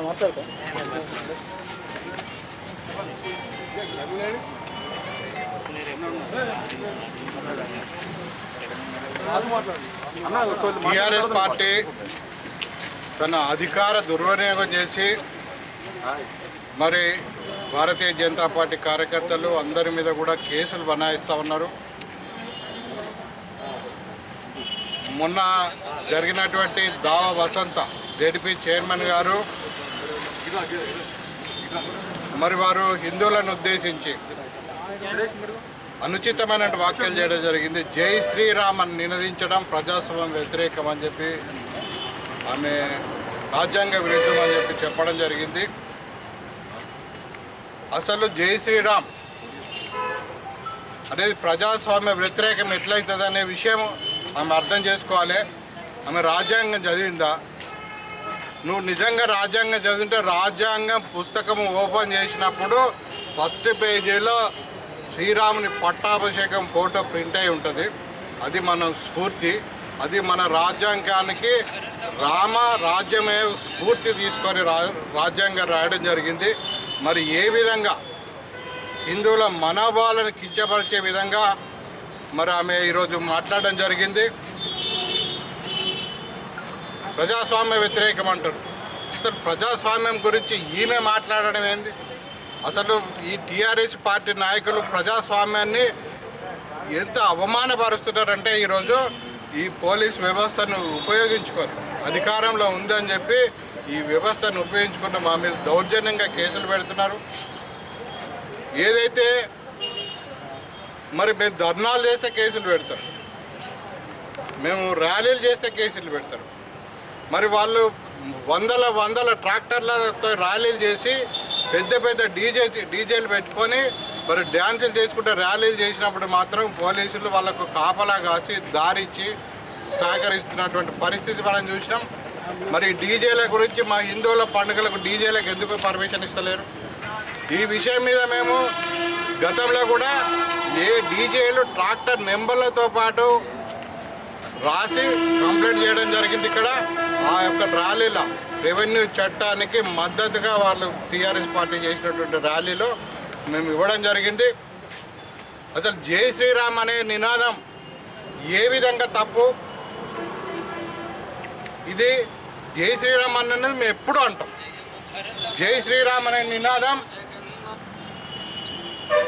మాట్లాడతా TRS party తన అధికార దుర్వినియోగం చేసి మరి భారతీయ జనతా పార్టీ కార్యకర్తలు అందరి మీద కూడా కేసులు బనాయిస్తూ ఉన్నారు. మొన్న జరిగినటువంటి దావ వసంత జడిపి చైర్మన్ గారు మరి వారు హిందువులను ఉద్దేశించి అనుచితమైన వ్యాఖ్యలు చేయడం జరిగింది. జై శ్రీరామ్ అని నినదించడం ప్రజాస్వామ్యం వ్యతిరేకం అని చెప్పి ఆమె రాజ్యాంగ విరుద్ధం అని చెప్పి చెప్పడం జరిగింది. అసలు జై శ్రీరామ్ అనేది ప్రజాస్వామ్య వ్యతిరేకం ఎట్లయితుంది అనే విషయం ఆమె అర్థం చేసుకోవాలి. ఆమె రాజ్యాంగం చదివిందా? నువ్వు నిజంగా రాజ్యాంగం చదివింటే రాజ్యాంగం పుస్తకం ఓపెన్ చేసినప్పుడు ఫస్ట్ పేజీలో శ్రీరాముని పట్టాభిషేకం ఫోటో ప్రింట్ అయి ఉంటుంది. అది మన స్ఫూర్తి. అది మన రాజ్యాంగానికి రామ రాజ్యమే స్ఫూర్తి తీసుకొని రా రాజ్యాంగం రాయడం జరిగింది. మరి ఏ విధంగా హిందువుల మనోభావాలను కించపరిచే విధంగా మరి ఆమె ఈరోజు మాట్లాడడం జరిగింది. ప్రజాస్వామ్య వ్యతిరేకం అంటారు. అసలు ప్రజాస్వామ్యం గురించి ఈమె మాట్లాడడం ఏంది? అసలు ఈ టీఆర్ఎస్ పార్టీ నాయకులు ప్రజాస్వామ్యాన్ని ఎంత అవమానపరుస్తున్నారంటే ఈరోజు ఈ పోలీస్ వ్యవస్థను ఉపయోగించుకొని అధికారంలో ఉందని చెప్పి ఈ వ్యవస్థను ఉపయోగించుకున్న మా మీద దౌర్జన్యంగా కేసులు పెడుతున్నారు. ఏదైతే మరి మేము ధర్నాలు చేస్తే కేసులు పెడతారు. మేము ర్యాలీలు చేస్తే కేసులు పెడతారు. మరి వాళ్ళు వందల వందల ట్రాక్టర్లతో ర్యాలీలు చేసి పెద్ద పెద్ద డీజే డీజేలు పెట్టుకొని మరి డ్యాన్సులు చేసుకుంటే ర్యాలీలు చేసినప్పుడు మాత్రం పోలీసులు వాళ్ళకు కాపలా కాసి దారిచ్చి సహకరిస్తున్నటువంటి పరిస్థితి మనం చూసినాం. మరి డీజేల గురించి మా హిందువుల పండుగలకు డీజేలకు ఎందుకు పర్మిషన్ ఇస్తలేరు? ఈ విషయం మీద మేము గతంలో కూడా ఏ డీజేలు ట్రాక్టర్ నెంబర్లతో పాటు రాసి కంప్లైంట్ చేయడం జరిగింది ఇక్కడ. ఆ యొక్క ర్యాలీలో రెవెన్యూ చట్టానికి మద్దతుగా వాళ్ళు టీఆర్ఎస్ పార్టీ చేసినటువంటి ర్యాలీలో మేము ఇవ్వడం జరిగింది. అసలు జై శ్రీరామ్ అనే నినాదం ఏ విధంగా తప్పు? ఇది జై శ్రీరామ్ అన్నది మేము ఎప్పుడు అంటాం. జై శ్రీరామ్ అనే నినాదం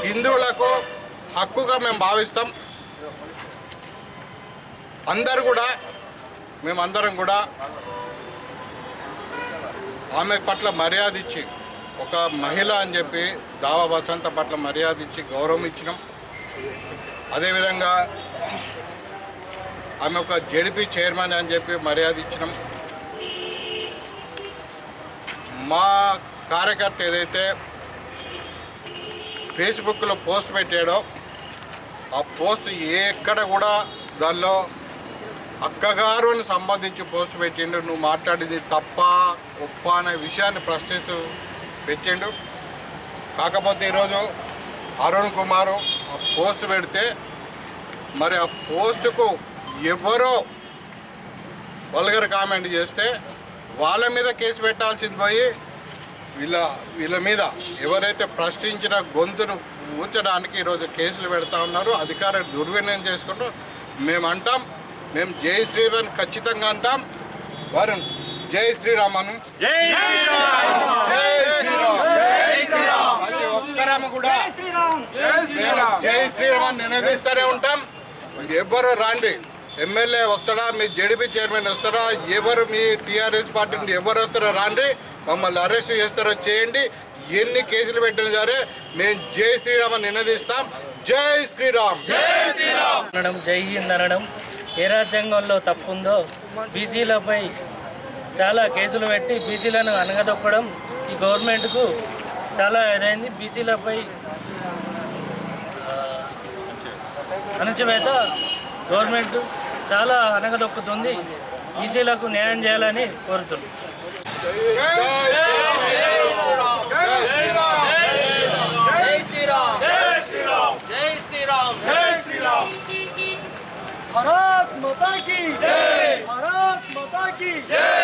హిందువులకు హక్కుగా మేము భావిస్తాం. అందరు కూడా మేమందరం కూడా ఆమె పట్ల మర్యాద ఇచ్చి ఒక మహిళ అని చెప్పి దావా వసంత పట్ల మర్యాద ఇచ్చి గౌరవం ఇచ్చినాం. అదేవిధంగా ఆమె ఒక జడిపి చైర్మన్ అని చెప్పి మర్యాద ఇచ్చినాం. మా కార్యకర్త ఏదైతే ఫేస్బుక్లో పోస్ట్ పెట్టాడో ఆ పోస్ట్ ఎక్కడ కూడా దానిలో అక్కగారుని సంబంధించి పోస్ట్ పెట్టిండు. నువ్వు మాట్లాడేది తప్ప ఒప్ప అనే విషయాన్ని ప్రశ్నిస్తూ పెట్టిండు. కాకపోతే ఈరోజు అరుణ్ కుమారు ఆ పోస్ట్ పెడితే మరి ఆ పోస్టుకు ఎవరో వల్గర్ కామెంట్ చేస్తే వాళ్ళ మీద కేసు పెట్టాల్సింది పోయి వీళ్ళ వీళ్ళ మీద ఎవరైతే ప్రశ్నించిన గొంతును ఊర్చడానికి ఈరోజు కేసులు పెడతా ఉన్నారు అధికారం దుర్వినియోగం చేసుకుంటారు. మేము అంటాం మేము జై శ్రీరామ్ ఖచ్చితంగా అంటాం. వరుణ్ జై శ్రీరామ్ అను. జై శ్రీరామ్! ప్రతి ఒక్కరము కూడా జై శ్రీరామ్! నినదిస్తూనే ఉంటాం. ఎవరు రాండి. ఎమ్మెల్యే వస్తాడా? మీ జడిపి చైర్మన్ వస్తాడా? ఎవరు మీ టీఆర్ఎస్ పార్టీ నుండి ఎవరు వస్తారో రాండి. మమ్మల్ని అరెస్ట్ చేస్తారో చేయండి. ఎన్ని కేసులు పెట్టినా సరే మేము జై శ్రీరామ్ అని నినదిస్తాం. జై శ్రీరామ్. అనడం జై హింద్ అనడం ఏ రాజ్యాంగంలో తప్పుందో బీసీలపై చాలా కేసులు పెట్టి బీసీలను అనగదొక్కడం ఈ గవర్నమెంట్కు చాలా ఇదైంది. బీసీలపై అణచివేత గవర్నమెంట్ చాలా అనగదొక్కుతుంది బీసీలకు న్యాయం చేయాలని కోరుతున్నాం भारत माता की जय भारत माता की जय